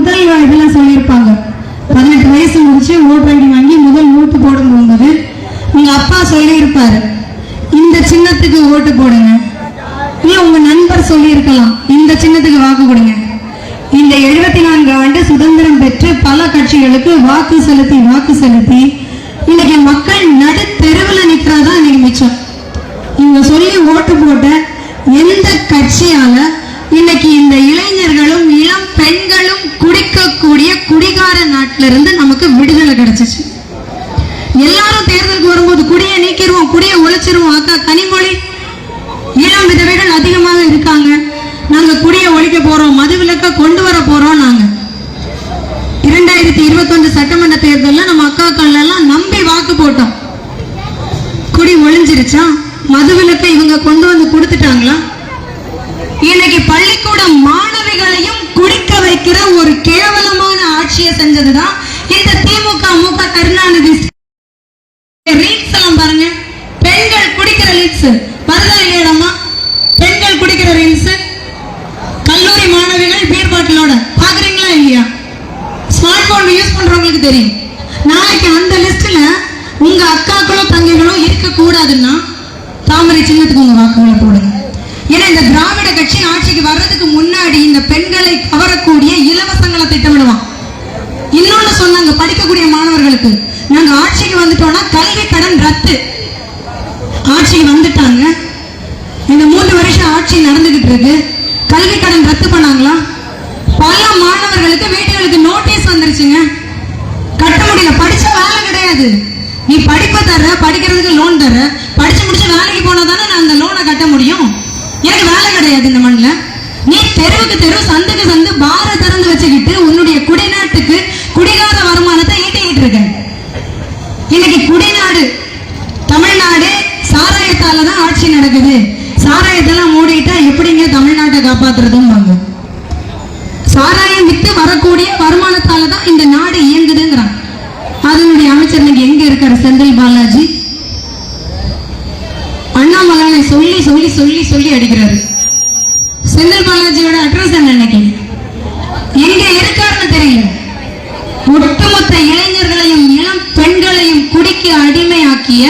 முதல் இதெல்லாம் சொல்லியிருப்பாங்க. பதினெட்டு வயசு முடிச்சு ஓட்டு ஐடி வாங்கி முதல் ஓட்டு போடும் போகும்போது உங்க அப்பா சொல்லியிருப்பாரு இந்த சின்னத்துக்கு ஓட்டு போடுங்க. இல்ல உங்க நண்பர் சொல்லியிருக்கலாம் இந்த சின்னத்துக்கு வாக்கு கொடுங்க. இந்த எழுபத்தி நான்கு ஆண்டு சுதந்திரம் பெற்று பல கட்சிகளுக்கு வாக்கு செலுத்தி வாக்கு செலுத்தி இன்னைக்கு மக்கள் நடு தெருவில் நிக்கிறதா இன்னைக்கு மிச்சம். இவங்க சொல்லி ஓட்டு போட்ட எந்த கட்சியால இன்னைக்கு இந்த இளைஞர்களும் இளம் பெண்களும் குடிக்கக்கூடிய குடிகார நாட்டில இருந்து நமக்கு விடுதலை கிடைச்சிச்சு. எல்லாரும் தேர்தலுக்கு வரும்போது குடியை நீக்கிடுவோம் குடியை ஒழிச்சிருவோம். அக்கா கனிமொழி இளம் விதவைகள் அதிகமாக இருக்காங்க. நாங்க குடியை ஒழிக்க போறோம் மது விலக்க கொண்டு வர போறோம் நாங்க. இரண்டாயிரத்தி இருபத்தொன்று சட்டமன்ற தேர்தலில் நம்ம அக்காக்கள் எல்லாம் நம்பி வாக்கு போட்டோம். குடி ஒழிஞ்சிருச்சா? மது விலக்கை இவங்க கொண்டு வந்து கொடுத்துட்டாங்களா? இன்னைக்கு பள்ளிக்கூட மாணவிகளையும் வைக்கிற ஒரு கேவலமான ஆட்சியை செஞ்சதுதான் இந்த திமுக அமுக கருணாநிதி. ரீல்ஸ் எல்லாம் பாருங்க. பெண்கள் குடிக்கிற ரீல்ஸ் வருதா இல்லையடமா பெண்கள் குடிக்கிற ரீல்ஸ் கல்லூரி மாணவிகள் பீர் பாட்டிலோட பாக்குறீங்களா இல்லையா? ஸ்மார்ட் போன் யூஸ் பண்றவங்களுக்கு தெரியும். நாளைக்கு அந்த லிஸ்ட்ல உங்க அக்காக்களும் தங்கைகளும் இருக்க கூடாதுன்னா தாமரை சின்னத்துக்கு உங்க வாக்குகளை போடுங்க. ஏன்னா இந்த திராவிட கட்சி ஆட்சிக்கு வர்றதுக்கு முன்னாடி இந்த பெண்களை கவரக்கூடிய இலவசங்களை திட்டமிடுவான். இன்னொன்னு சொன்னாங்க படிக்கக்கூடிய மாணவர்களுக்கு. நாங்க ஆட்சிக்கு வந்துட்டோம்னா கல்வி கடன் ரத்து. ஆட்சிக்கு வந்துட்டாங்க. இந்த மூன்று வருஷம் ஆட்சி நடந்துகிட்டு இருக்கு. கல்வி கடன் ரத்து பண்ணாங்களா? பல மாணவர்களுக்கு வீட்டுகளுக்கு நோட்டீஸ் வந்துருச்சுங்க. கட்ட முடியல. படிச்ச வேலை கிடையாது. நீ படிப்பை தர படிக்கிறதுக்கு லோன் தர படிச்சு முடிச்சு வேலைக்கு போனா தானே நான் அந்த லோனை கட்ட முடியும்? எனக்கு வேலை கிடையாது இந்த மண்ணில். நீ தெருவுக்கு தெரு சந்துக்கு சந்து பார திறந்து வச்சுக்கிட்டு உன்னுடைய குடிநாட்டுக்கு குடிகார வருமானத்தை ஈட்டிக்கிட்டு இருக்க இன்னைக்கு குடிநாடு தமிழ்நாடு சாராயத்தால தான் ஆட்சி நடக்குது. சாராயத்தெல்லாம் மூடிட்டா எப்படிங்க தமிழ்நாட்டை காப்பாத்துறதும்பாங்க. சாராயம் வித்து வரக்கூடிய வருமானத்தால தான் இந்த நாடு இயங்குதுங்கிறான். அதனுடைய அமைச்சர் இன்னைக்கு எங்க இருக்காரு? செந்தில் பாலாஜி. சொல்லி சொல்லி சொல்லி சொல்லி அடிக்கிறாரு. செந்தில் பாலாஜியோட அட்ரஸ் என்ன இன்னைக்கு? எங்க இருக்காருன்னு தெரியல. ஒட்டுமொத்த இளைஞர்களையும் இளம் பெண்களையும் குடிக்க அடிமையாக்கிய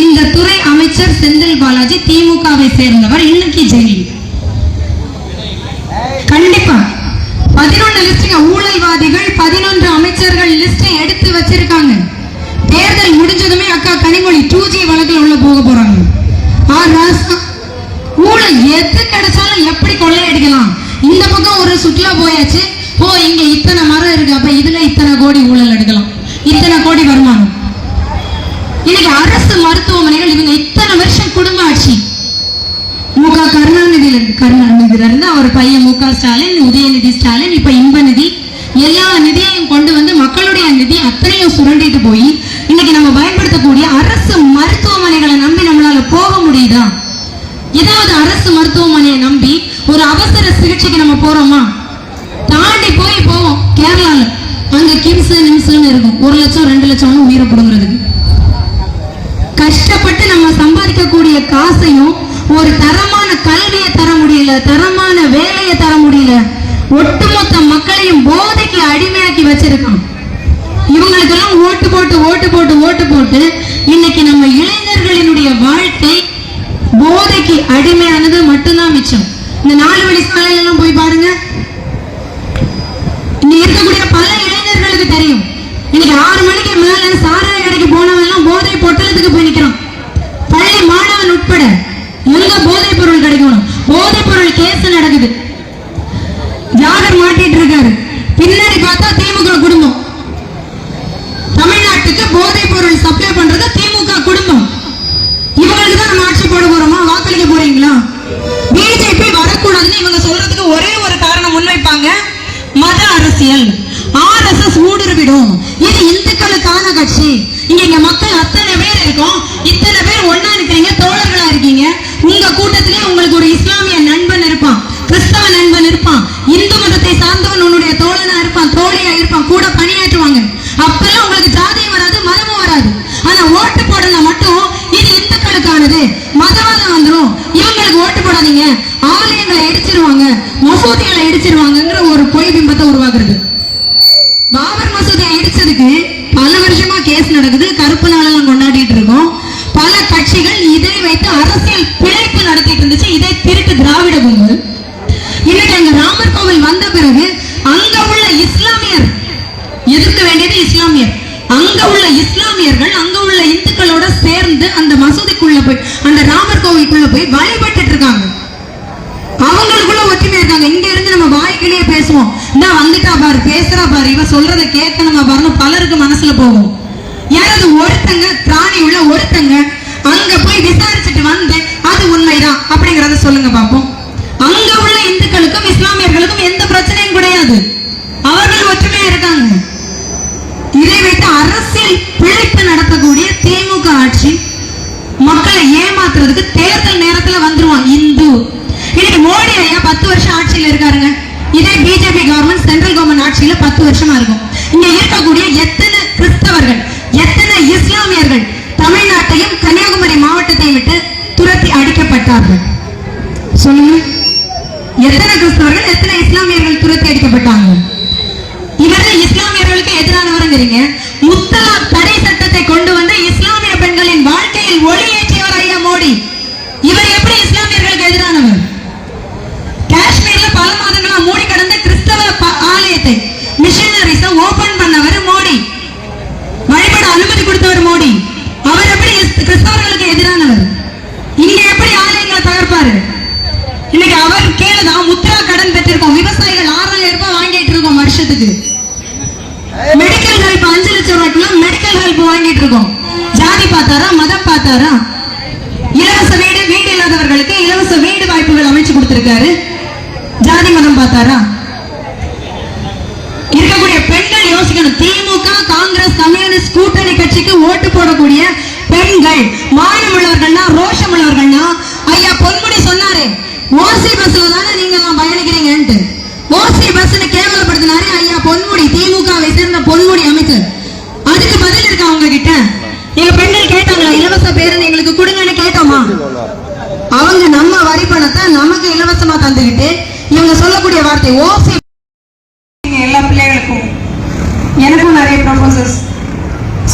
இந்த துறை அமைச்சர் செந்தில் பாலாஜி திமுகவை சேர்ந்தவர் இன்னைக்கு ஜெயிலில் கண்டிப்பா. பதினொன்று லிஸ்டுங்க ஊழல்வாதிகள் பதினொன்று அமைச்சர்கள் லிஸ்டை எடுத்து வச்சிருக்காங்க. தேர்தல் முடிஞ்சதுமே அக்கா கனிமொழி டூ ஜி வழக்கில் உள்ள போக போறாங்க. எது கிடைச்சாலும் எப்படி கொள்ளையடிக்கலாம்? இந்த பக்கம் ஒரு சுற்றுலா போயாச்சு. ஓ இங்க இத்தனை மரம் இருக்கு. அப்ப இதுல இத்தனை கோடி ஊழல் எடுக்கலாம் இத்தனை கோடி வருமானம். இன்னைக்கு அரசு மருத்துவமனைகள் இவங்க இத்தனை வருஷம் குடும்ப ஆட்சி. முக கருணாநிதி கருணாநிதியில இருந்து அவர் பையன் மு க ஸ்டாலின் உதயநிதி ஸ்டாலின் இப்ப இன்பநிதி எல்லா நிதியையும் கொண்டு வந்து மக்களுடைய நிதி அத்தனையும் சுரண்டிட்டு போய் இன்னைக்கு நம்ம பயன்படுத்தக்கூடிய அரசு மருத்துவமனைகளை நம்பி நம்மளால போக முடியுதா? ஏதாவது அரசு மருத்துவமனையை நம்பி ஒரு அவசர சிகிச்சைக்கு நம்ம போறோமா? தாண்டி போய் போவோம். கேரளால. அங்க கிம்ஸ் நிம்ஸ்ன்னு இருக்கும். ஒரு லட்சம் ரெண்டு லட்சம்னு உயிரை பிடுங்கிறதுக்கு. கஷ்டப்பட்டு நம்ம சம்பாதிக்கக்கூடிய காசையும் ஒரு தரமான கல்வியை தர முடியல தரமான வேலையை தர முடியல ஒட்டுமொத்த மக்களையும் போதைக்கு அடிமையாக்கி வச்சிருக்கான். இவங்களுக்கெல்லாம் ஓட்டு போட்டு ஓட்டு போட்டு ஓட்டு போட்டு இன்னைக்கு நம்ம இளைஞர்களினுடைய வாழ்க்கை போதைக்கு அடிமையானது மட்டும்தான் மிச்சம். இந்த நாலு வழி சாலையில எல்லாம் போய் பாருங்க. இன்னைக்கு இருக்கக்கூடிய பல இளைஞர்களுக்கு தெரியும். இன்னைக்கு ஆறு மணிக்கு மேல சாராய கடைக்கு போனவன் எல்லாம் போதை பொட்டலத்துக்கு போய் நிக்கிறான். பள்ளி மாணவன் உட்பட எங்க போதைப் பொருள் கிடைக்கணும்? போதைப் பொருள் கேஸ் நடக்குது. அரசியல். ஆர் எஸ் எஸ் ஊடுருவிடும் இது இந்துக்களுக்கான கட்சி. இங்க இங்க மக்கள் அத்தனை பேர் இருக்கோம். இத்தனை பேர் ஒன்னா இருக்கிறீங்க தோழர்களா இருக்கீங்க. உங்க கூட்டத்திலே உங்களுக்கு ஒரு இஸ்லாமிய நண்பன் இருப்பான். கிறிஸ்தவ நண்பன் இருப்பான். இந்து மதத்தை சார்ந்தவன் உன்னுடைய தோழனா இருப்பான் தோழியா இருப்பான். கூட பணியாற்றுவாங்க. அப்பெல்லாம் உங்களுக்கு ஜாதியும் வராது மதமும் வராது. ஆனா ஓட்டு போடல மட்டும் இது இந்துக்களுக்கானது. மதவாதம் வந்துரும். இவங்களுக்கு ஓட்டு போடாதீங்க. ஆலயங்களை இடிச்சிருவாங்க மசூதிகளை இடிச்சிருவாங்கங்கிற ஒரு பொய் பிம்பத்தை உருவாக்குறது. பாபர் மசூதியை இடிச்சதுக்கு பல வருஷமா கேஸ் நடக்குது கருப்பு நாளெல்லாம் கொண்டாடிட்டு இருக்கோம். பல கட்சிகள் இதை வைத்து அரசியல் பிழைப்பு நடத்திட்டு இருந்துச்சு. இதை திருட்டு திராவிட கும்பல் இன்னைக்கு அங்க ராமர் கோவில் வந்த பிறகு அங்க உள்ள இஸ்லாமியர் எதிர்க்க வேண்டியது இஸ்லாமியர். அங்க உள்ள இஸ்லாமியர்கள் அங்க உள்ள இந்துக்களோட சேர்ந்து அந்த மசூதிக்குள்ள போய் அந்த ராமர் கோவிலுக்குள்ள போய் வழிபட்டுட்டு இருக்காங்க அவங்களுக்குள்ள ஒற்றுமை இருக்காங்க இங்க இருந்து நம்ம பேசுவோம். இந்த வந்துட்டா பாரு பேசுறா பாரு. இவ சொல்றத கேட்கணுமா பாருன்னு பலருக்கு மனசுல போகும். யாராவது ஒருத்தங்க திராணி உள்ள ஒருத்தங்க அங்க போய் விசாரிச்சுட்டு வந்து அது உண்மைதான் அப்படிங்கறத சொல்லுங்க பாப்போம். அங்க உள்ள இந்துக்களுக்கும் இஸ்லாமியர்களுக்கும் எந்த பிரச்சனையும் கிடையாது. அவர்கள் ஒற்றுமையா இருக்காங்க. இதை வைத்து அரசியல் பிழைப்பு நடத்தக்கூடிய திமுக ஆட்சி மக்களை ஏமாத்துறதுக்கு தேர்தல் நேரத்துல வந்துருவான் இந்து. இன்னைக்கு மோடி ஐயா பத்து வருஷம் ஆட்சியில இருக்காருங்க. இதே பிஜேபி கவர்மெண்ட் சென்ட்ரல் கவர்மெண்ட் ஆட்சியில பத்து வருஷமா இருக்கும். இங்க இருக்கக்கூடிய எத்தனை கிறிஸ்தவர்கள் எத்தனை இஸ்லாமியர்கள் தமிழ்நாட்டையும் கன்னியாகுமரி மாவட்டத்தையும் விட்டு துரத்தி அடிக்கப்பட்டார்கள்? சொல்லுங்க. எத்தனை கிறிஸ்தவர்கள் எத்தனை இஸ்லாமியர்கள் துரத்தி அடிக்கப்பட்டாங்க? இவர்கள் இஸ்லாமியர்களுக்கு எதிரானவருங்கிறீங்க. முத்தலா தடை சட்டத்தை கொண்டு வந்து இஸ்லாமிய பெண்களின் வாழ்க்கையில் ஒளியேற்றியவர் ஐயா மோடி. இவர் எப்படி இஸ்லாமியர்களுக்கு எதிரானவர்? காஷ்மீர்ல பல மாதங்களா மூடி கிடந்த கிறிஸ்தவ ப- ஆலயத்தை மிஷனரிஸ ஓபன் பண்ணவர் மோடி வழிபட அனுமதி கொடுத்தவர் மோடி அவர் எப்படி இஸ்- கிறிஸ்தவர்களுக்கு எதிரானவர் இங்க எப்படி ஆலயங்களை தகர்ப்பாரு இன்னைக்கு அவர் கீழதான் முத்ரா கடன் பெற்றிருக்கோம். விவசாயிகள் ஆறாயிரம் ரூபாய் வாங்கிட்டு இருக்கோம் வருஷத்துக்கு. மெடிக்கல் ஹெல்ப் அஞ்சு லட்சம் ரூபாய்க்குலாம் மெடிக்கல் ஹெல்ப் வாங்கிட்டு இருக்கோம். ஜாதி பார்த்தாரா மதம் பார்த்தாரா? இலவச வீடு வீடு இல்லாதவர்களுக்கு இலவச வீடு வாய்ப்புகள் அமைச்சு கொடுத்திருக்காரு. ஜாதி மதம் பார்த்தாரா? இருக்கக்கூடிய பெண்கள் யோசிக்கணும். திமுக காங்கிரஸ் கம்யூனிஸ்ட் கூட்டணி கட்சிக்கு ஓட்டு போடக்கூடிய பெண்கள் மானம் உள்ளவர்கள்னா ரோஷம் உள்ளவர்கள்னா ஐயா பொன்முடி சொன்னாரு ஓசி பஸ்ல தானே நீங்க எல்லாம் பயணிக்கிறீங்கன்ட்டு. ஓசி பஸ்னு கேவலப்படுத்தினாரு ஐயா பொன்முடி திமுகவை சேர்ந்த பொன்முடி அமைச்சர். அதுக்கு பதில் இருக்கா அவங்க கிட்ட எங்க பெண்கள் கேட்டாங்களா இலவச பேருந்து எங்களுக்கு கொடுங்கன்னு கேட்டோமா? அவங்க நம்ம வரி பணத்தை நமக்கு இலவசமா தந்துகிட்டு இவங்க சொல்லக்கூடிய வார்த்தை ஓசி. எல்லா பிள்ளைகளுக்கும் எனக்கும் நிறைய ப்ரொபோசல்ஸ்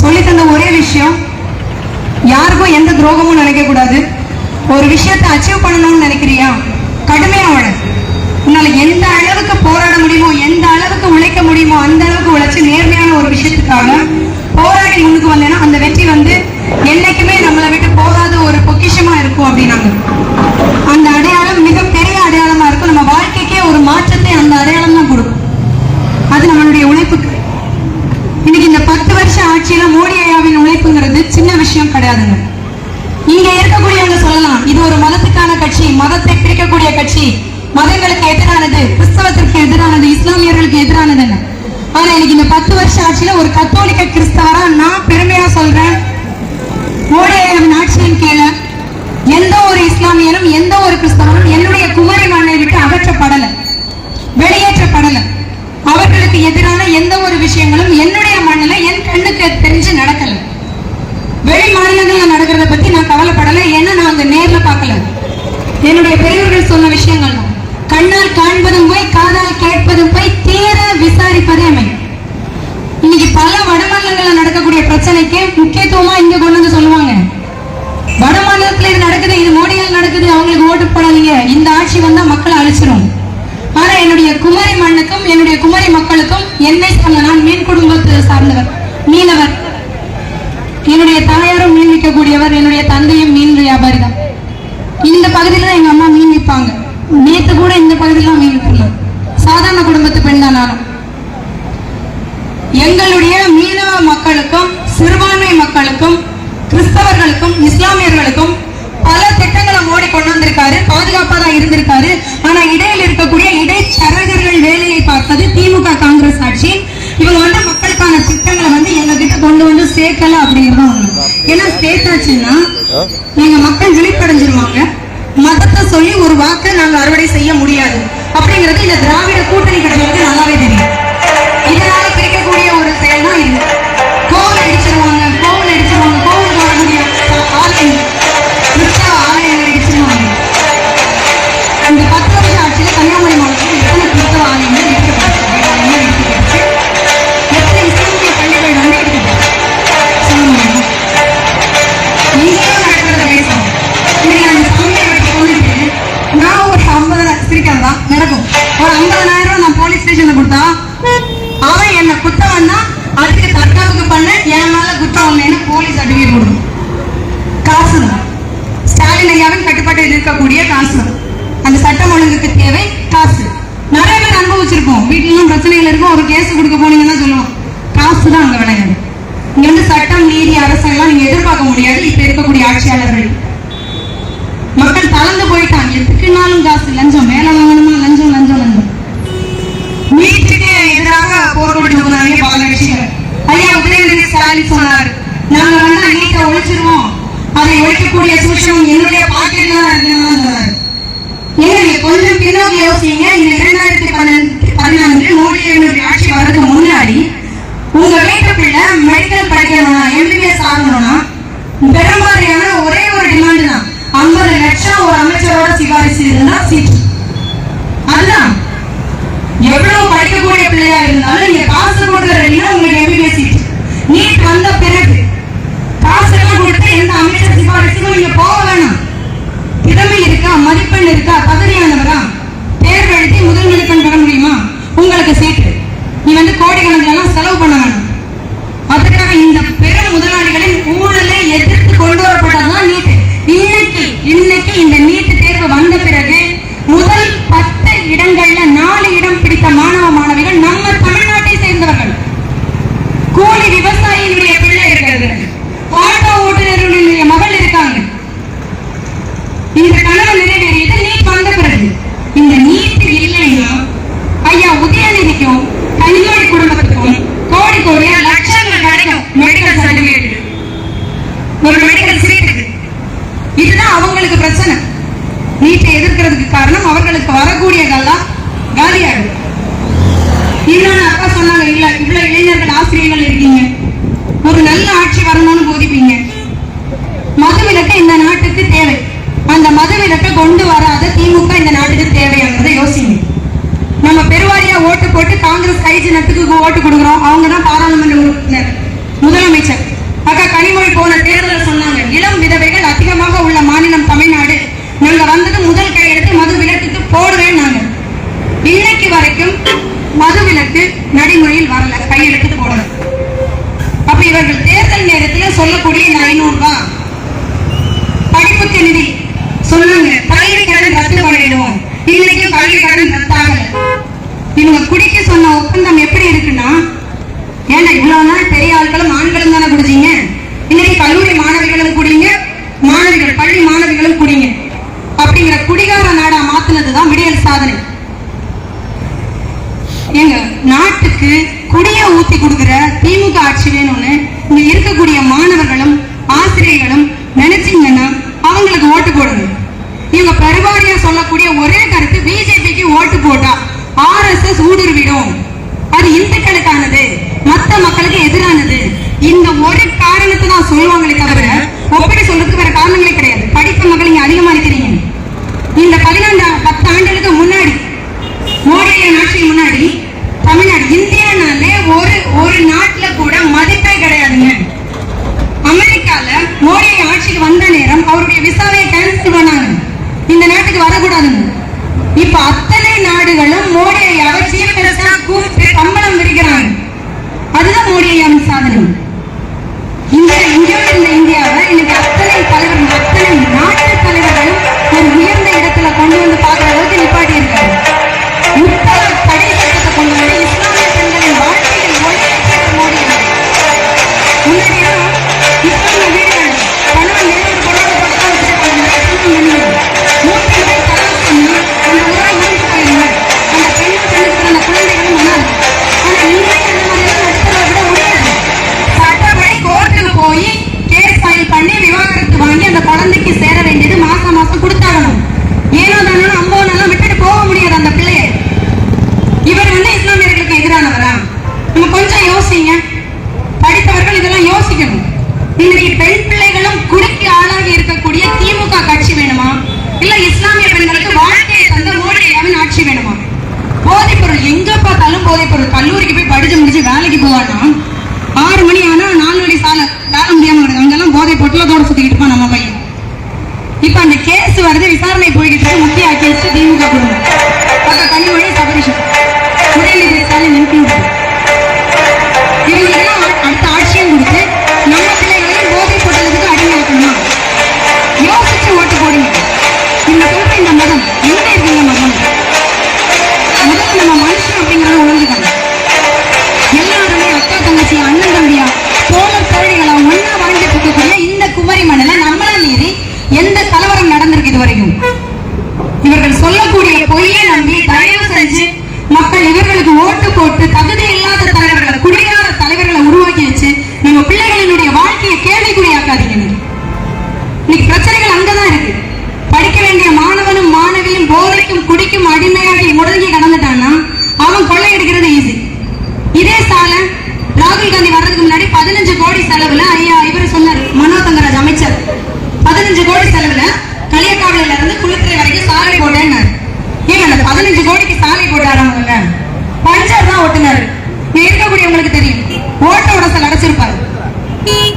சொல்லி தந்த ஒரே விஷயம் யாருக்கும் எந்த துரோகமும் நினைக்க கூடாது. ஒரு விஷயத்தை அச்சீவ் பண்ணணும்னு நினைக்கிறியா? கடுமையா உழ. உன்னால எந்த அளவுக்கு போராட முடியுமோ எந்த அளவுக்கு உழைக்க முடியுமோ அந்த அளவுக்கு உழைச்சு நேர்மையான ஒரு விஷயத்துக்காக போராடி முன்னுக்கு வந்தேன்னா அந்த வெற்றி வந்து என்னைக்குமே நம்மளை விட்டு போகாத ஒரு பொக்கிஷமா இருக்கும் அப்படின்னாங்க அந்த அடையாளம் மிகப்பெரிய அடையாளமா இருக்கும் நம்ம வாழ்க்கைக்கே ஒரு மாற்றத்தை அந்த அடையாளம் தான் கொடுக்கும் அது நம்மளுடைய உழைப்புக்கு இன்னைக்கு இந்த பத்து வருஷ ஆட்சியில மோடி ஐயாவின் உழைப்புங்கிறது சின்ன விஷயம் கிடையாதுங்க இங்க இருக்கக்கூடியவங்க சொல்லலாம் இது ஒரு மதத்துக்கான கட்சி மதத்தை பிரிக்கக்கூடிய கட்சி மதங்களுக்கு எதிரானது கிறிஸ்தவத்திற்கு எதிரானது இஸ்லாமியர்களுக்கு எதிரானதுன்னு ஆனா இன்னைக்கு இந்த பத்து வருஷ ஆட்சியில ஒரு கத்தோலிக்க கிறிஸ்தவரா நான் பெருமையா சொல்றேன் மோடி ஐயாவின் ஆட்சியின் கீழே எந்த ஒரு இஸ்லாமியரும் எந்த ஒரு கிறிஸ்தவரும் என்னுடைய குமரி மண்ணை விட்டு அகற்றப்படலை வெளியேற்றப்படல அவர்களுக்கு எதிரான எந்த ஒரு விஷயங்களும் என்னுடைய மண்ணில என் கண்ணுக்கு தெரிஞ்சு நடக்கல வெளி மாநிலங்கள்ல நடக்கிறத பத்தி நான் கவலைப்படல ஏன்னா நேர்ல பார்க்கல. என்னுடைய பெரியவர்கள் சொன்ன விஷயங்கள் கண்ணால் காண்பதும் போய் காதால் கேட்பதும் போய் தீர விசாரிப்பதே அமை. இன்னைக்கு பல வடமாநிலங்கள்ல நடக்கக்கூடிய பிரச்சனைக்கு முக்கியத்துவமா இங்க கொண்டு வந்து சொல்லுவாங்க. வட மாநிலத்துல இது நடக்குது இது மோடியால் நடக்குது அவங்களுக்கு ஓட்டு போடாதீங்க. இந்த ஆட்சி வந்தா மக்களை அழிச்சிரும். ஆனா என்னுடைய குமரி மண்ணுக்கும் என்னுடைய குமரி மக்களுக்கும் என்னை சார்ந்த நான் மீன் குடும்பத்தை சார்ந்தவர் மீனவர். என்னுடைய தாயாரும் மீன் விற்கக்கூடியவர் என்னுடைய தந்தையும் மீன் வியாபாரி தான் இந்த பகுதியில் தான் எங்கள் அம்மா மீன் விற்பாங்க. நேற்று கூட இந்த பகுதியில தான் மீன் விற்பாங்க. சாதாரண குடும்பத்து பெண் தான் நானும். எங்களுடைய மீனவ மக்களுக்கும் சிறுபான்மை மக்களுக்கும் கிறிஸ்தவர்களுக்கும் இஸ்லாமியர்களுக்கும் பல திட்டங்களை மோடி கொண்டு வந்திருக்காரு பாதுகாப்பா தான் இருந்திருக்காரு. ஆனா இடையில் இருக்கக்கூடிய இடைத்தரகர்கள் சேர்க்கல அப்படிங்கிறது உண்மை. ஏன்னா சேர்த்தாச்சுன்னா எங்க மக்கள் விழிப்படைஞ்சிருவாங்க. மதத்தை சொல்லி ஒரு வாக்கை நாங்க அறுவடை செய்ய முடியாது. அப்படிங்கிறது இந்த திராவிட கூட்டணி கட்சிகளுக்கு நல்லாவே தெரியும். இதனால பிரிக்கக்கூடிய ஒரு செயல் தான் இது. ரூபாய் நான் போலீஸ் ஸ்டேஷன்ல கொடுத்தா அவன் என்ன குத்த வந்தா அதுக்கு தற்காப்புக்கு பண்ண என் மேல குற்றம் இல்லைன்னு போலீஸ் சர்டிபிகேட் கொடுக்கும் காசு தான். ஸ்டாலின் ஐயாவின் கட்டுப்பாட்டில் இருக்கக்கூடிய காசு அந்த சட்டம் ஒழுங்குக்கு தேவை காசு. நிறைய பேர் அனுபவிச்சிருப்போம். வீட்டிலும் பிரச்சனைகள் இருக்கும். ஒரு கேஸ் கொடுக்க போனீங்கன்னா சொல்லுவோம். காசு தான் அங்க விளையாடு. இங்க வந்து சட்டம் நீதி அரசெல்லாம் நீங்க எதிர்பார்க்க முடியாது. இப்ப இருக்கக்கூடிய ஆட்சியாளர்கள். மக்கள் தளர்ந்து போயிட்டாங்க. எதுக்குனாலும் காசு லஞ்சம். மேல வாங்கணுமா லஞ்சம் லஞ்சம் லஞ்சம் நீட்டுக்கு எதிராக போராடி பல கட்சிகள் ஐயா உதயநிதி ஸ்டாலின் சொன்னார். நாங்க வந்து நீட்டை ஒழிச்சிருவோம். அதை ஒழிக்கக்கூடிய சூழ்ச்சி என்னுடைய பாக்கெட்ல தான் இருக்குன்னு சொன்னார். கொஞ்சம் பின்னோக்கி யோசிங்க. இந்த இரண்டாயிரத்தி பன்னெண்டு பதினான்கு மோடி ஆட்சி வர்றதுக்கு முன்னாடி உங்க வீட்டு பிள்ளை மெடிக்கல் படிக்கணும்னா எம்பிபிஎஸ் ஆகணும்னா பெரும்பாலான ஒரே ஒரு டிமாண்ட் தான். ஐம்பது லட்சம் ஒரு அமைச்சரோட சிபாரிசு இருந்தா சீட் அதுதான் எவ்வளவு படிக்கக்கூடிய பிள்ளையா இருந்தாலும் நீங்க காசு கொடுக்குற உங்களுக்கு எம்பிபிஎஸ் சீட் நீட் வந்த பிறகு காசு எல்லாம் கொடுத்து எந்த அமைச்சர் சிபாரிசுக்கும் நீங்க போக வேணாம். திறமை இருக்கா? மதிப்பெண் இருக்கா? தகுதியானவரா? பேர் எழுதி முதல் மதிப்பெண் பெற முடியுமா? உங்களுக்கு சீட்டு. நீ வந்து கோடிக்கணக்கில் எல்லாம் செலவு பண்ண வேணும். அதுக்காக இந்த பெரும் முதலாளிகளின் ஊழலை எதிர்த்து கொண்டு வரப்பட்டதுதான் நீட் இன்னைக்கு இன்னைக்கு இந்த நீட் தேர்வு வந்த பிறகு முதல் பத்து இடங்கள்ல நாலு இடம் பிடித்த மாணவர் மாணவிகள் நம்ம தமிழ்நாட்டை சேர்ந்தவர்கள் கூலி விவசாயியினுடைய பிள்ளை இருக்கிறது ஆட்டோ ஓட்டுநர்களுடைய மகள் இருக்காங்க இந்த கனவு நிறைவேறியது நீட் வந்த பிறகு இந்த நீட் இல்லைன்னா ஐயா உதயநிதிக்கும் கனிமொழி குடும்பத்துக்கும் கோடி கோடியா லட்சங்கள் கிடைக்கும் மெடிக்கல் சர்டிபிகேட் ஒரு மெடிக்கல் சீட்டுக்கு இதுதான் அவங்களுக்கு பிரச்சனை. நீட்டை எதிர்க்கிறதுக்கு காரணம் அவர்களுக்கு வரக்கூடியதெல்லாம் காலியாகும் இன்னொன்னு அப்பா சொன்னாங்க இல்ல இவ்வளவு இளைஞர்கள் ஆசிரியர்கள் இருக்கீங்க. ஒரு நல்ல ஆட்சி வரணும்னு போதிப்பீங்க. மதுவிலக்கு இந்த நாட்டுக்கு தேவை. அந்த மதுவிலக்கை கொண்டு வராத திமுக இந்த நாட்டுக்கு தேவையானதை யோசிங்க. நம்ம பெருவாரியா ஓட்டு போட்டு காங்கிரஸ் கை ஓட்டு கொடுக்குறோம். அவங்க தான் பாராளுமன்ற உறுப்பினர் முதலமைச்சர். கனிமொழி போன தேர்தல் சொன்னாங்க. இளம் விதவைகள் அதிகமாக உள்ள மாநிலம் தமிழ்நாடு. நாங்க வந்தது முதல் கையெழுத்து மது விலக்குக்கு போடுவேன் நாங்க இன்னைக்கு வரைக்கும் மது விலக்கு நடைமுறையில் வரல. கையெழுத்து போடல அப்ப இவர்கள் தேர்தல் நேரத்தில் சொல்லக்கூடிய இந்த ஐநூறு ரூபாய் படிப்புக்கு நிதி. சொன்னாங்க பள்ளி கடன் ரத்து பண்ணிடுவோம். இன்னைக்கு பள்ளி கடன் ரத்தாகல. இவங்க குடிக்க சொன்ன ஒப்பந்தம் எப்படி இருக்குன்னா ஏன்னா இவ்வளவு நாள் பெரிய ஆட்களும் ஆண்களும் தானே குடிச்சீங்க இன்னைக்கு கல்லூரி மாணவிகளும் குடிங்க மாணவிகள் பள்ளி மாணவிகளும் குடிங்க அப்படிங்கிற குடிகார நாடா மாத்துனதுதான் விடியல் சாதனை ஏங்க நாட்டுக்கு குடிய ஊத்தி கொடுக்கிற திமுக ஆட்சி வேணும்னு இங்க இருக்கக்கூடிய மாணவர்களும் ஆசிரியர்களும் நினைச்சீங்கன்னா அவங்களுக்கு ஓட்டு போடுங்க இவங்க பெருவாரியா சொல்லக்கூடிய ஒரே கருத்து பிஜேபிக்கு ஓட்டு போட்டா ஆர்எஸ்எஸ் ஊடுருவிடும் அது இந்துக்களுக்கானது மத்த மக்களுக்கு எதிரானது இந்த ஒரு காரணத்தை தான் சொல்லுவாங்களே தவிர ஒப்படை சொல்றதுக்கு வேற காரணங்களே கிடையாது படித்த மக்கள் இங்க அதிகமா இருக்கிறீங்க இந்த பதினான்கு பத்து ஆண்டுகளுக்கு முன்னாடி மோடியின் ஆட்சிக்கு முன்னாடி தமிழ்நாடு இந்தியானாலே ஒரு ஒரு நாட்டுல கூட மதிப்பே கிடையாதுங்க அமெரிக்கால மோடி ஆட்சிக்கு வந்த நேரம் அவருடைய விசாவை கேன்சல் பண்ணாங்க இந்த நாட்டுக்கு வரக்கூடாதுன்னு இப்ப அத்தனை நாடுகளும் மோடி ஐயாவை சீஃப் மினிஸ்டரா கூப்பிட்டு சம்பளம் விரிக்கிறாங்க. அதுதான் மோடி ஐயாவின் சாதனை கல்லூரிக்கு போய் படிச்சு முடிச்சு வேலைக்கு போவானா ஆறு மணி ஆனா நாலு வழி சாலை வேலை முடியாம வருது. அங்கெல்லாம் போதை பொட்டலத்தோட சுத்திக்கிட்டு இருப்பான் நம்ம பையன். இப்ப அந்த கேஸ் வருது விசாரணை போய்கிட்டு முக்கிய கேஸ் திமுக குடும்பம் கனிமொழி சபரிஷன் இவர்கள் சொல்லக்கூடிய பொய்யை நம்பி தயவு செஞ்சு மக்கள் இவர்களுக்கு ஓட்டு போட்டு தகுதி இல்லாத தலைவர்களை குடியாத தலைவர்களை உருவாக்கி வச்சு நம்ம பிள்ளைகளினுடைய வாழ்க்கையை கேள்விக்குறியாக்காதீங்க. இன்னைக்கு பிரச்சனைகள் அங்கதான் இருக்கு. படிக்க வேண்டிய மாணவனும் மாணவியும் போதைக்கும் குடிக்கும் அடிமையாகி முடங்கி கடந்துட்டான்னா அவன் கொள்ளையடிக்கிறது ஈஸி இதே சால ராகுல் காந்தி வர்றதுக்கு முன்னாடி பதினஞ்சு கோடி செலவுல ஐயா இவர் சொன்னார் மனோ தங்கராஜ் அமைச்சர் பதினஞ்சு கோடி செலவுல களியக்காவில இருந்து குளித்துறை வரைக்கும் சாலை போட்டேன்னாரு ஏங்க அந்த பதினஞ்சு கோடிக்கு சாலை பஞ்சர் தான் ஓட்டுனாரு. இங்க இருக்கக்கூடியவங்களுக்கு தெரியும். ஓட்டோட சில அடைச்சிருப்பாரு.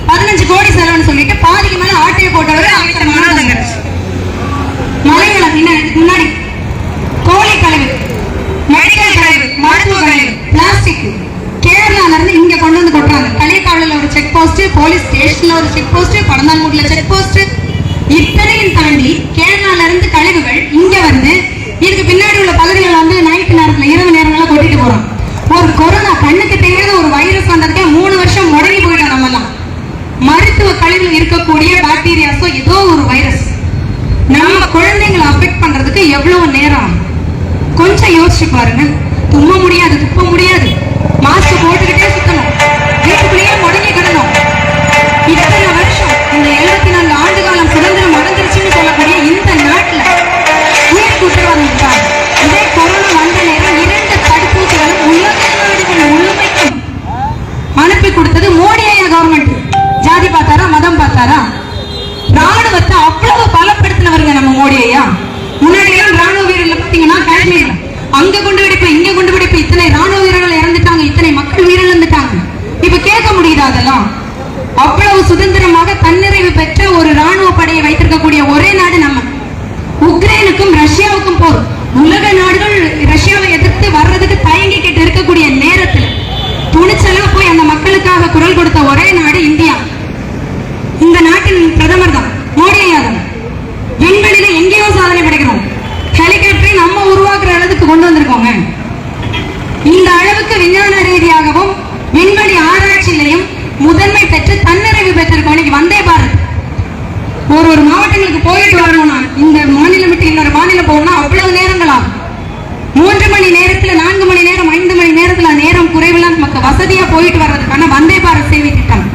பதினஞ்சு கோடி செலவுன்னு சொல்லிட்டு பாதிக்கு மேல ஆட்டையை போட்டவரு அமைச்சர் மலைகளை முன்னாடி? கோழி கழிவு மெடிக்கல் கழிவு மருத்துவ கழிவு பிளாஸ்டிக் கேரளால இருந்து இங்க கொண்டு வந்து கொட்டுறாங்க. களியக்காவில ஒரு செக் போஸ்ட் போலீஸ் ஸ்டேஷன்ல ஒரு செக் போஸ்ட் படந்தான்மூட்ல செக் போஸ்ட் இத்தனையும் தாண்டி கேரளால இருந்து கழிவுகள் இங்க வந்து இதுக்கு பின்னாடி உள்ள பகுதிகள் வந்து இரவு போறோம். ஒரு கொரோனா கண்ணுக்கு தெரியாத ஒரு வைரஸ் வந்ததுக்கே மூணு வருஷம் முடங்கி போயிட்டோம் நம்ம எல்லாம் மருத்துவ கழிவில் இருக்கக்கூடிய பாக்டீரியாஸோ ஏதோ ஒரு வைரஸ் நம்ம குழந்தைங்களை அஃபெக்ட் பண்றதுக்கு எவ்வளவு நேரம்? ஆகும்? கொஞ்சம் யோசிச்சு பாருங்க. தும்ப முடியாது துப்ப முடியாது. மாஸ்க் போட்டுக்கிட்டே சுத்தணும். வீட்டுக்குள்ளேயே முடங்கி கிடணும் ஒரு ஒரு மாவட்டங்களுக்கு போயிட்டு வரணும்னா இந்த மாநிலம் விட்டு இன்னொரு மாநிலம் போகணும்னா அவ்வளவு நேரங்கள் ஆகும் மூன்று மணி நேரத்துல நான்கு மணி நேரம் ஐந்து மணி நேரத்துல நேரம் குறைவெல்லாம் நமக்கு வசதியா போயிட்டு வர்றதுக்கான வந்தே பாரத் சேவை திட்டம்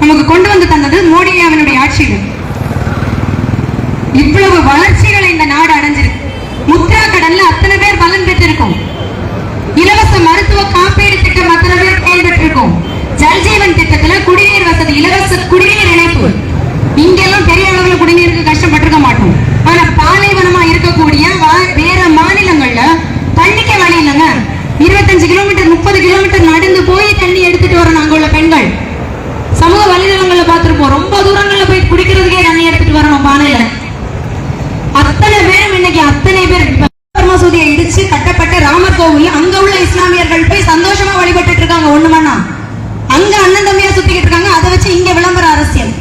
நமக்கு கொண்டு வந்து தந்தது மோடி அவனுடைய ஆட்சியில் இவ்வளவு வளர்ச்சிகளை இந்த நாடு அடைஞ்சிருக்கு. முத்ரா கடன்ல அத்தனை பேர் பலன் பெற்றிருக்கோம். இலவச மருத்துவ காப்பீடு திட்டம் அத்தனை பேர் பயன்பெற்றிருக்கோம் ஜல்ஜீவன் திட்டத்துல குடிநீர் வசதி இலவச குடிநீர் இணைப்பு. இங்கெல்லாம் பெரிய அளவில் குடிநீருக்கு கஷ்டப்பட்டிருக்க மாட்டோம். ஆனா பாலைவனமா இருக்கக்கூடிய வேற மாநிலங்கள்ல தண்ணிக்க வழி இல்லைங்க. இருபத்தஞ்சு கிலோமீட்டர் முப்பது கிலோமீட்டர் நடந்து போய் தண்ணி எடுத்துட்டு வரணும் அங்க உள்ள பெண்கள். சமூக வலைதளங்கள்ல பார்த்திருப்போம் ரொம்ப தூரங்கள்ல போய் குடிக்கிறதுக்கே தண்ணி எடுத்துட்டு வரணும் பானையில அத்தனை பேரும் இன்னைக்கு அத்தனை பேர் மசூதியை இடிச்சு கட்டப்பட்ட ராமர் கோவில் அங்க உள்ள இஸ்லாமியர்கள் போய் சந்தோஷமா வழிபட்டு இருக்காங்க ஒண்ணுமண்ணா அங்க அண்ணன் தம்பியா சுத்திக்கிட்டு இருக்காங்க அதை வச்சு இங்க விளம்பர அரசியல்.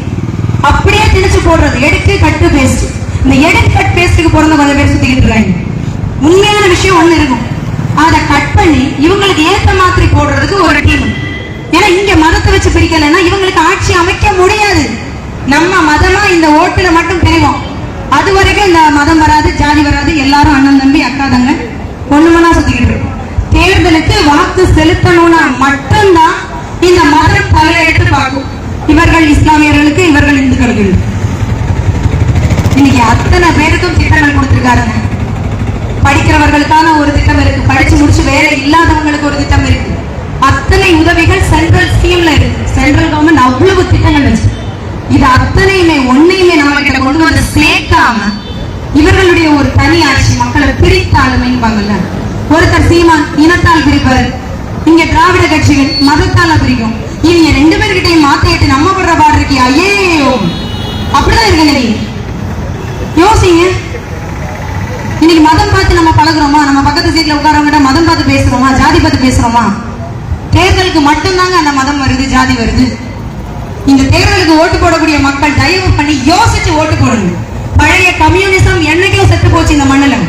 அப்படியே திணிச்சு போடுறது. எடுக்கு கட்டு பேஸ்ட் இந்த எடுக்கு கட் பேஸ்ட்டுக்கு பிறந்த கொஞ்சம் பேர் சுத்திக்கிட்டு இருக்காங்க. உண்மையான விஷயம் ஒண்ணு இருக்கும். அதை கட் பண்ணி இவங்களுக்கு ஏத்த மாதிரி போடுறதுக்கு ஒரு டீம் ஏன்னா இங்க மதத்தை வச்சு பிரிக்கலைன்னா இவங்களுக்கு ஆட்சி அமைக்க முடியாது. நம்ம மதமா இந்த ஓட்டுல மட்டும் பிரிவோம். அது வரைக்கும் இந்த மதம் வராது ஜாதி வராது எல்லாரும் அண்ணன் தம்பி அக்கா தங்க ஒண்ணுமனா சுத்திக்கிட்டு இருக்கும். தேர்தலுக்கு வாக்கு செலுத்தணும்னா மட்டும்தான் இந்த மதம் தலையெடுத்து பார்க்கும். இவர்கள் இஸ்லாமியர்களுக்கு இவர்கள் இந்துக்களுக்கு இன்னைக்கு அத்தனை பேருக்கும் திட்டங்கள் கொடுத்திருக்காருங்க. படிக்கிறவர்களுக்கான ஒரு திட்டம் இருக்கு. படிச்சு முடிச்சு வேலை இல்லாதவங்களுக்கு ஒரு திட்டம் இருக்கு. அத்தனை உதவிகள் சென்ட்ரல் ஸ்கீம்ல இருக்கு. சென்ட்ரல் கவர்மெண்ட் அவ்வளவு திட்டங்கள் வச்சு. இது அத்தனையுமே ஒன்னையுமே நம்ம கிட்ட கொண்டு வந்து சேர்க்காம இவர்களுடைய ஒரு தனி ஆட்சி மக்களை பிரித்தாளுமைம்பாங்கல்ல ஒருத்தர் சீமான் இனத்தால் பிரிப்பவர் இங்க திராவிட கட்சிகள் மதத்தால பிரிக்கும். இவங்க ரெண்டு பேர்கிட்டயும் மாத்திட்டு நம்ம படுற பாடு இருக்கியா? ஐயோ. அப்படிதான் இருக்குங்க யோசிங்க. இன்னைக்கு மதம் பார்த்து நம்ம பழகுறோமா? நம்ம பக்கத்து சீட்ல உட்காரவங்கிட்ட மதம் பார்த்து பேசுறோமா? ஜாதி பார்த்து பேசுறோமா? தேர்தலுக்கு மட்டும்தாங்க அந்த மதம் வருது ஜாதி வருது. இந்த தேர்தலுக்கு ஓட்டு போடக்கூடிய மக்கள் தயவு பண்ணி யோசிச்சு ஓட்டு போடுங்க. பழைய கம்யூனிசம் என்னைக்கோ செத்து போச்சு இந்த மண்ணில்.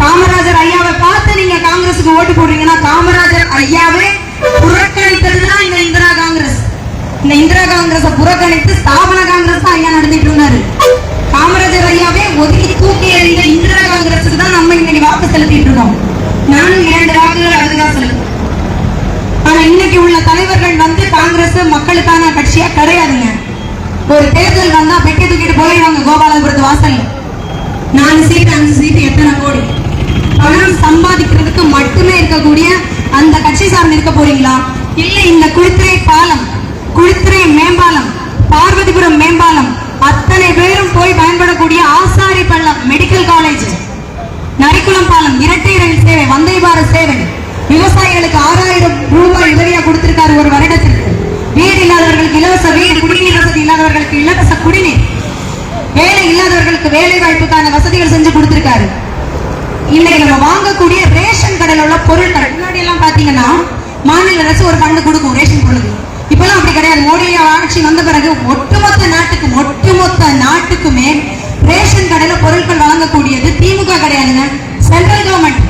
காமராஜர் ஐயாவை பார்த்து நீங்க காங்கிரஸுக்கு ஓட்டு போடுறீங்கன்னா காமராஜர் ஐயாவே புறக்கணித்ததுதான் இந்த இந்திரா காங்கிரஸ். இந்த இந்திரா காங்கிரஸ புறக்கணித்து ஸ்தாபன காங்கிரஸ் தான் ஐயா நடந்துட்டு இருந்தாரு. காமராஜர் ஐயாவே ஒதுக்கி தூக்கி எறிந்த இந்திரா காங்கிரஸுக்கு தான் நம்ம இன்னைக்கு வாக்கு செலுத்திட்டு இருக்கோம். நானும் இரண்டு வாக்குகள் அதுதான் செலுத்தும் ஆனா இன்னைக்கு உள்ள தலைவர்கள் வந்து காங்கிரஸ் மக்களுக்கான கட்சியா கிடையாதுங்க. ஒரு தேர்தல் வந்தா பெட்டி தூக்கிட்டு போயிடுவாங்க கோபாலபுரத்து வாசல்ல. நாலு சீட்டு அஞ்சு சீட்டு எத்தனை கோடி? பணம் சம்பாதிக்கிறதுக்கு மட்டுமே இருக்கக்கூடிய அந்த கட்சி சார்ந்து இருக்க போறீங்களா? இல்ல இந்த குளித்துறை பாலம் குளித்துறை மேம்பாலம் பார்வதிபுரம் மேம்பாலம் அத்தனை பேரும் போய் பயன்படக்கூடிய ஆசாரி பள்ளம் மெடிக்கல் காலேஜ் நரிக்குளம் பாலம் இரட்டை ரயில் சேவை வந்தே பாரத் சேவை. விவசாயிகளுக்கு ஆறாயிரம் ரூபாய் உதவியா கொடுத்திருக்காரு ஒரு வருடத்திற்கு வீடு இல்லாதவர்களுக்கு இலவச வீடு குடிநீர் வசதி இல்லாதவர்களுக்கு இலவச குடிநீர். வேலை இல்லாதவர்களுக்கு வேலை வாய்ப்புக்கான வசதிகள் செஞ்சு கொடுத்திருக்காரு. இன்னைக்கு நம்ம வாங்கக்கூடிய ரேஷன் கடையில் உள்ள பொருட்கள் முன்னாடி எல்லாம் பாத்தீங்கன்னா மாநில அரசு ஒரு ஃபண்டு கொடுக்கும் ரேஷன் பொருளுக்கு. இப்பெல்லாம் அப்படி கிடையாது. மோடி ஆட்சி வந்த பிறகு ஒட்டுமொத்த நாட்டுக்கு ஒட்டுமொத்த நாட்டுக்குமே ரேஷன் கடையில பொருட்கள் வழங்கக்கூடியது திமுக கிடையாதுங்க. Central government.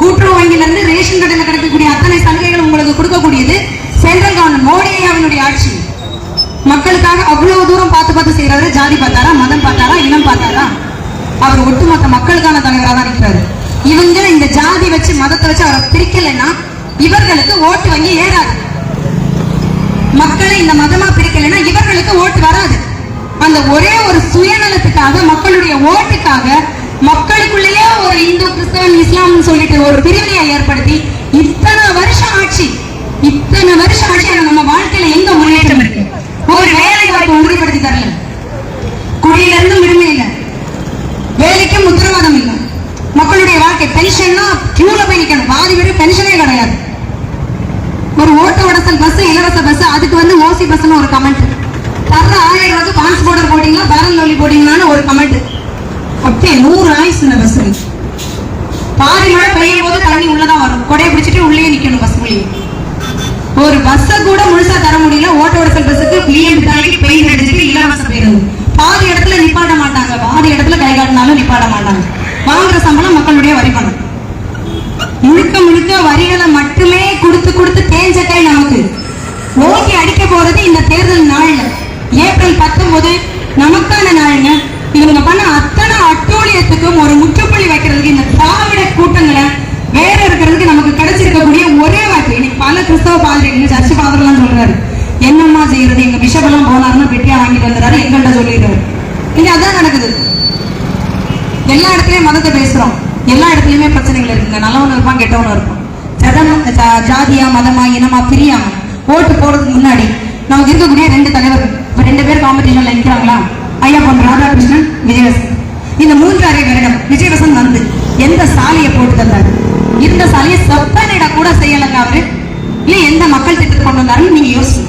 கூட்டுறவு வங்கியில இருந்து ரேஷன் கடையில கிடைக்கக்கூடிய அத்தனை சலுகைகள் உங்களுக்கு கொடுக்கக்கூடியது சென்ட்ரல் கவர்மெண்ட். மோடி அவனுடைய ஆட்சி. மக்களுக்காக அவ்வளவு தூரம் பார்த்து பார்த்து செய்யறாரு. ஜாதி பார்த்தாரா? மதம் பார்த்தாரா? இனம் பார்த்தாரா? அவர் ஒட்டுமொத்த மக்களுக்கான தலைவராக தான் இருக்கிறாரு. இவங்க இந்த ஜாதி வச்சு மதத்தை வச்சு அவரை பிரிக்கலைன்னா இவர்களுக்கு ஓட்டு வங்கி ஏறாது. மக்களை இந்த மதமா பிரிக்கலைன்னா இவர்களுக்கு ஓட்டு வராது. அந்த ஒரே ஒரு சுயநலத்துக்காக மக்களுடைய ஓட்டுக்காக மக்களுக்குள்ளேயே ஒரு இந்து கிறிஸ்தவன் இஸ்லாம்னு சொல்லிட்டு ஒரு பிரிவினையை ஏற்படுத்தி இத்தனை வருஷம் ஆட்சி இத்தனை வருஷம் ஆட்சி நம்ம வாழ்க்கையில எங்க முன்னேற்றம் இருக்கு? ஒரு வேலை வாய்ப்பு உறுதிப்படுத்தி தரல. குடியில இருந்து விடுமையில இல்லை வேலைக்கும் உத்தரவாதம் இல்லை மக்களுடைய பென்ஷன்னா கியூல போய் நிக்கணும். பாதி பேருக்கு பென்ஷனே கிடையாது. ஒரு ஓட்ட உடசல் பஸ் இலவச பஸ் அதுக்கு வந்து ஓசி பஸ்னு ஒரு கமெண்ட் தர்ற ஆயிரம் ரூபாய்க்கு பான்ஸ் போர்டர் போட்டீங்களா? பேரல் லோலி போட்டீங்களான்னு ஒரு கமெண்ட் அப்படியே நூறு ஆயுஸ் இந்த பஸ் பாதி மழை பெய்யும் போது தண்ணி உள்ளதான் வரும். கொடையை பிடிச்சிட்டு உள்ளே நிக்கணும் பஸ் உள்ளே ஒரு பஸ்ஸை கூட முழுசா தர முடியல. ஓட்ட உடசல் பஸ்ஸுக்கு பிஎன் தாண்டி பெயிண்ட் அடிச்சுட்டு இலவச பேருந்து பாதி இடத்துல நிப்பாட்ட மாட்டாங்க. பாதி இடத்துல கை காட்டினாலும் நிப்பாட்ட மாட்டாங்க. வாங்குற சம்பளம் மக்களுடைய வரி பணம். முழுக்க முழுக்க வரிகளை மட்டுமே கொடுத்து கொடுத்து தேஞ்ச கை நமக்கு. ஓட்டி அடிக்க போறது இந்த தேர்தல் நாள்ல. ஏப்ரல் பத்தொன்பது நமக்கான நாளுங்க. இவங்க பண்ண அத்தனை அட்டூழியத்துக்கும் ஒரு முற்றுப்புள்ளி வைக்கிறதுக்கு இந்த திராவிட கூட்டங்களை வேற இருக்கிறதுக்கு நமக்கு கிடைச்சிருக்கக்கூடிய ஒரே வாய்ப்பு. இன்னைக்கு பல கிறிஸ்தவ பாதிரிகள் சர்ச்சு பாதிரெல்லாம் சொல்றாரு. என்னம்மா செய்யறது? எங்க பிஷப் எல்லாம் போனாருன்னு பெட்டியா வாங்கிட்டு வந்துறாரு எங்கள்கிட்ட சொல்லிடுறாரு. இங்க அதான் நடக்குது. எல்லா இடத்துலயும் மதத்தை பேசுறோம். எல்லா இடத்துலயுமே பிரச்சனைகள் இருக்குங்க. நல்லவனும் இருப்பான் கெட்டவனும் இருக்கும் ஜதம் ஜா- ஜாதியா மதமா இனமா பிரியாம ஓட்டு போறதுக்கு முன்னாடி நமக்கு இருக்கக்கூடிய ரெண்டு தலைவர் இப்ப ரெண்டு பேர் காம்படிஷன்ல நிற்கிறாங்களா ஐயா பொன் ராதாகிருஷ்ணன் விஜயவசன். இந்த மூன்று அரை வருடம் விஜயவசன் வந்து எந்த சாலையை போட்டு தந்தாரு? இருந்த சாலையை செப்பனிட கூட செய்யலங்க அவரு. இல்ல எந்த மக்கள் திட்டத்தை கொண்டு வந்தாருன்னு நீங்க யோசிச்சு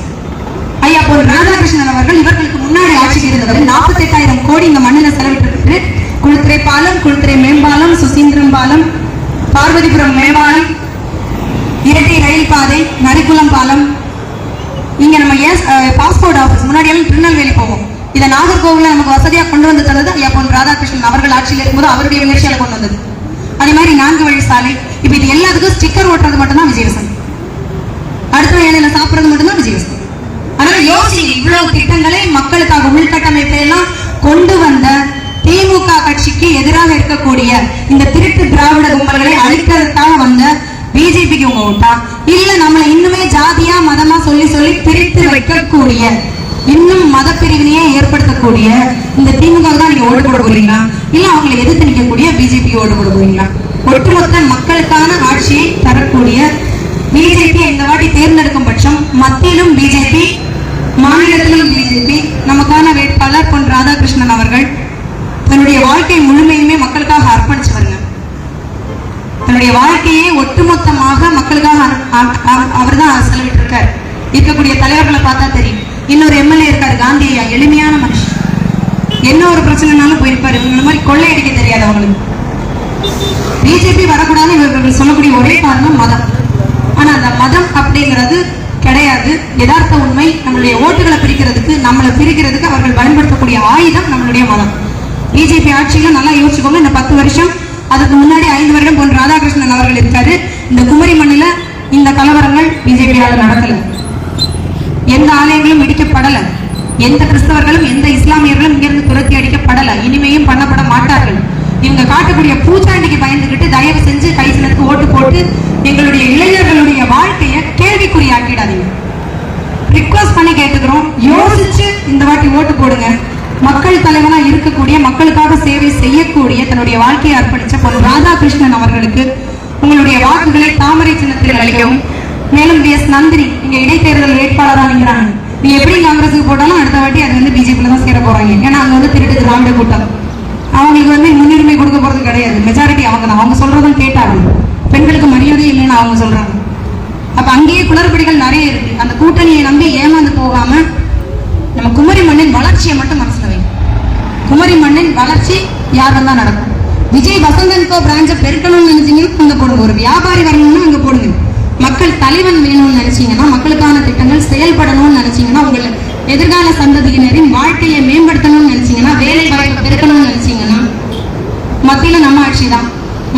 ஐயா பொன் ராதாகிருஷ்ணன் அவர்கள் இவர்களுக்கு முன்னாடி ஆட்சிக்கு இருந்தவர் நாற்பத்தி எட்டாயிரம் கோடி இந்த மண்ணில செலவிட்டு குளித்துறை பாலம் குளித்துறை மேம்பாலம் சுசீந்திரம் பாலம் பார்வதிபுரம் மேம்பாலம் இரட்டை ரயில் பாதை நரிக்குளம் பாலம். இங்க நம்ம எஸ் பாஸ்போர்ட் ஆஃபீஸ் முன்னாடி எல்லாம் திருநெல்வேலி போவோம். இதை நாகர்கோவில நமக்கு வசதியாக கொண்டு வந்து தந்தது ஐயா பொன் ராதாகிருஷ்ணன் அவர்கள் ஆட்சியில் இருக்கும்போது அவருடைய முயற்சியால் கொண்டு வந்தது. அதே மாதிரி நான்கு வழி சாலை. இப்போ இது எல்லாத்துக்கும் ஸ்டிக்கர் ஓட்டுறது மட்டும்தான் விஜயசன் அடுத்த வேலையில சாப்பிடுறது மட்டும்தான் விஜயசன் அதனால யோசிங்க இவ்வளவு திட்டங்களை மக்களுக்காக உள்கட்டமைப்பை எல்லாம் கொண்டு வந்த திமுக கட்சிக்கு எதிராக இருக்கக்கூடிய இந்த திருட்டு திராவிட கும்பல்களை அழிக்கிறதுக்காக வந்த பிஜேபிக்கு உங்க ஓட்டா? இல்ல நம்மளை இன்னுமே ஜாதியா மதமா சொல்லி சொல்லி பிரித்து வைக்கக்கூடிய இன்னும் மத பிரிவினையே ஏற்படுத்தக்கூடிய இந்த திமுக தான் நீங்க ஓட்டு போட போறீங்களா? இல்ல அவங்களை எதிர்த்து நிற்கக்கூடிய பிஜேபி ஓட்டு போட போறீங்களா? ஒட்டுமொத்த மக்களுக்கான ஆட்சியை தரக்கூடிய பிஜேபி இந்த வாட்டி தேர்ந்தெடுக்கும் பட்சம் மத்தியிலும் பிஜேபி மாநிலத்திலும் பிஜேபி நமக்கான வேட்பாளர் பொன் ராதாகிருஷ்ணன் அவர்கள் தன்னுடைய வாழ்க்கை முழுமையுமே மக்களுக்காக அர்ப்பணிச்சவருங்க. தன்னுடைய வாழ்க்கையை ஒட்டுமொத்தமாக மக்களுக்காக அவர் தான் செலவிட்டு இருக்காரு இருக்கக்கூடிய தலைவர்களை பார்த்தா தெரியும். இன்னொரு எம்எல்ஏ இருக்காரு காந்தி ஐயா எளிமையான மனுஷன். என்ன ஒரு பிரச்சனைனாலும் போயிருப்பாரு. இவங்க இந்த மாதிரி கொள்ளையடிக்க தெரியாது அவங்களுக்கு பிஜேபி வரக்கூடாதுன்னு இவர்கள் சொல்லக்கூடிய ஒரே காரணம் மதம். ஆனா அந்த மதம் அப்படிங்கிறது கிடையாது. யதார்த்த உண்மை நம்மளுடைய ஓட்டுகளை பிரிக்கிறதுக்கு நம்மளை பிரிக்கிறதுக்கு அவர்கள் பயன்படுத்தக்கூடிய ஆயுதம் நம்மளுடைய மதம். பிஜேபி ஆட்சியில நல்லா யோசிச்சுக்கோங்க. இந்த பத்து வருஷம் அதுக்கு முன்னாடி ஐந்து வருடம் பொன் ராதாகிருஷ்ணன் அவர்கள் இருக்காரு. இந்த குமரி மண்ணில இந்த கலவரங்கள் பிஜேபியால நடக்கல. எந்த ஆலயங்களும் இடிக்கப்படல. எந்த கிறிஸ்தவர்களும் எந்த இஸ்லாமியர்களும் இங்கிருந்து துரத்தி அடிக்கப்படல. இனிமையும் பண்ணப்பட மாட்டார்கள். இவங்க காட்டக்கூடிய பூச்சாண்டிக்கு பயந்துகிட்டு தயவு செஞ்சு கை ஓட்டு போட்டு எங்களுடைய இளைஞர்களுடைய வாழ்க்கையை கேள்விக்குறியாக்கிடாதீங்க. ரிக்வஸ்ட் பண்ணி கேட்டுக்கிறோம். யோசிச்சு இந்த வாட்டி ஓட்டு போடுங்க. மக்கள் தலைவனா இருக்கக்கூடிய மக்களுக்காக சேவை செய்யக்கூடிய தன்னுடைய வாழ்க்கையை அர்ப்பணிச்ச பொன் ராதாகிருஷ்ணன் அவர்களுக்கு உங்களுடைய வாக்குகளை தாமரை சின்னத்தில் அளிக்கவும். மேலும் பி எஸ் நந்தினி இங்க இடைத்தேர்தல் வேட்பாளராக நிற்கிறாங்க நீ எப்படி காங்கிரஸுக்கு போட்டாலும் அடுத்த வாட்டி அது வந்து பிஜேபியில தான் சேர போறாங்க. ஏன்னா அங்க வந்து திருட்டு திராவிட கூட்டம். அவங்களுக்கு வந்து முன்னுரிமை கொடுக்க போறது கிடையாது. மெஜாரிட்டி அவங்க தான். அவங்க சொல்றதும் கேட்டாங்க பெண்களுக்கு மரியாதை இல்லைன்னு அவங்க சொல்றாங்க. அப்ப அங்கேயே குளறுபடிகள் நிறைய இருக்கு. அந்த கூட்டணியை நம்பி ஏமாந்து போகாம நம்ம குமரி மண்ணின் வளர்ச்சியை மட்டும் மனசுல குமரி மண்ணின் வளர்ச்சி யார் நடக்கும்? விஜய் வசந்தன்கோ பிரான்ச்சை பெருக்கணும்னு நினைச்சீங்கன்னா அங்க போடுங்க. ஒரு வியாபாரி வரணும்னு அங்க போடுங்க. மக்கள் தலைவன் வேணும்னு நினைச்சீங்கன்னா மக்களுக்கான திட்டங்கள் செயல்படணும்னு நினைச்சீங்கன்னா உங்களை எதிர்கால சந்ததியினரின் வாழ்க்கையை மேம்படுத்தணும்னு நினைச்சீங்கன்னா வேலை வாய்ப்பு பெருக்கணும்னு நினைச்சீங்கன்னா மத்தியில நம்ம ஆட்சி தான்.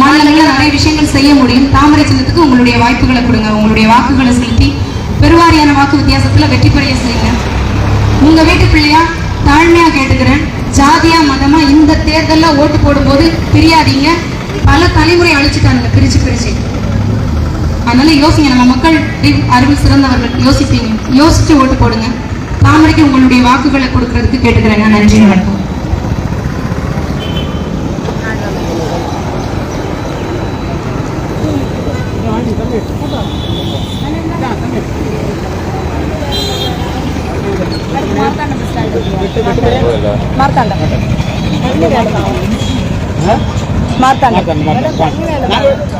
மாநிலங்களில் நிறைய விஷயங்கள் செய்ய முடியும். தாமரை சின்னத்துக்கு உங்களுடைய வாய்ப்புகளை கொடுங்க. உங்களுடைய வாக்குகளை செலுத்தி பெருவாரியான வாக்கு வித்தியாசத்துல வெற்றி பெறைய செய்யுங்க. உங்க வீட்டு பிள்ளையா தாழ்மையா கேட்டுக்கிறேன். ஜாதியா மதமா இந்த தேர்தல்ல ஓட்டு போடும்போது பிரியாதீங்க. பல தலைமுறை அழிச்சுட்டாங்க பிரிச்சு பிரிச்சு. அதனால யோசிங்க நம்ம மக்கள் அறிவு- சிறந்தவர்கள் யோசிப்பீங்க. யோசிச்சு ஓட்டு போடுங்க. தாமரைக்கு உங்களுடைய வாக்குகளை கொடுக்கறதுக்கு கேட்டுக்கிறேங்க. நன்றி வணக்கம். 那个，那个，那个。